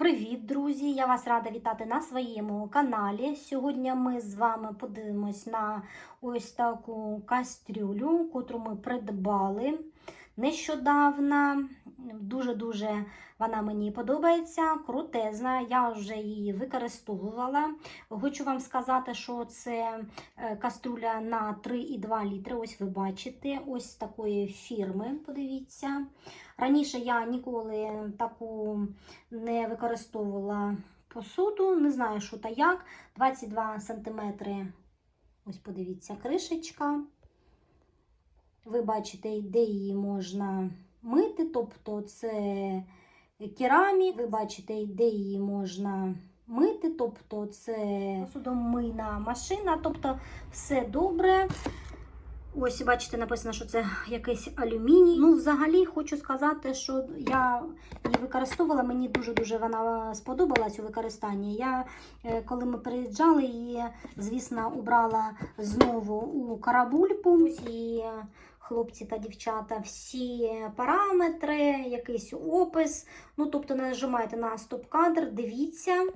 Привіт, друзі! Я вас рада вітати на своєму каналі. Сьогодні ми з вами подивимось на ось таку кастрюлю, котру ми придбали нещодавно. Дуже-дуже вона мені подобається, крутезна. Я вже її використовувала. Хочу вам сказати, що це е, каструля на 3,2 літри. Ось ви бачите, ось такої фірми. Подивіться. Раніше я ніколи таку не використовувала посуду, не знаю, що та як. 22 см. Ось подивіться, кришечка. Ви бачите, де її можна мити, тобто це керамік. Ви бачите, де її можна мити, тобто це посудомийна машина, тобто все добре. Ось, бачите, написано, що це якийсь алюміній. Ну, взагалі, хочу сказати, що я її використовувала, мені дуже-дуже вона сподобалась у використанні. Я, е, коли ми переїжджали, її, звісно, убрала знову у карабульку. Ось і хлопці та дівчата, всі параметри, якийсь опис. Ну, тобто, нажимайте на стоп-кадр, дивіться.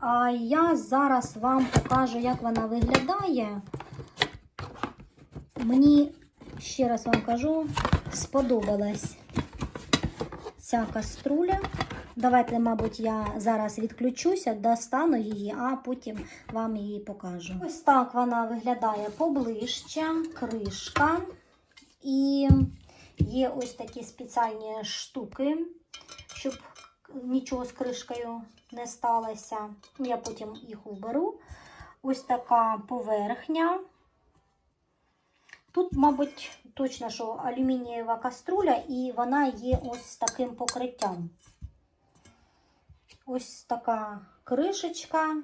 А я зараз вам покажу, як вона виглядає. Мені, ще раз вам кажу, сподобалась ця каструля. Давайте, мабуть, я зараз відключуся, достану її, а потім вам її покажу. Ось так вона виглядає поближче, кришка. І є ось такі спеціальні штуки, щоб нічого з кришкою не сталося. Я потім їх уберу. Ось така поверхня. Тут, мабуть, точно, що алюмінієва каструля, і вона є ось таким покриттям. Ось така кришечка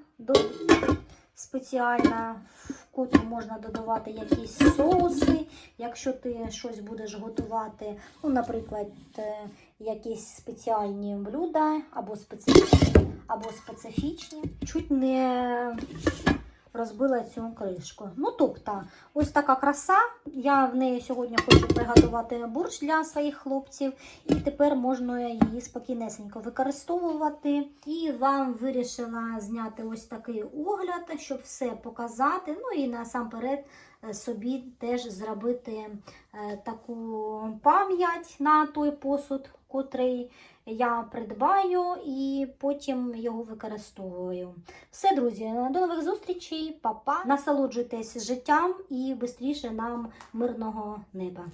спеціальна, в котру можна додавати якісь соуси, якщо ти щось будеш готувати. Ну, наприклад, е, якісь спеціальні блюда або специфічні, або специфічні. Чуть не розбила цю кришку. Ну, тобто, ось така краса. Я в неї сьогодні хочу приготувати борщ для своїх хлопців, і тепер можна її спокійнесенько використовувати. І вам вирішила зняти ось такий огляд, щоб все показати. Ну і насамперед собі теж зробити е, таку пам'ять на той посуд, котрий я придбаю і потім його використовую. Все, друзі, до нових зустрічей, Па-па. Насолоджуйтесь життям і швидше нам мирного неба.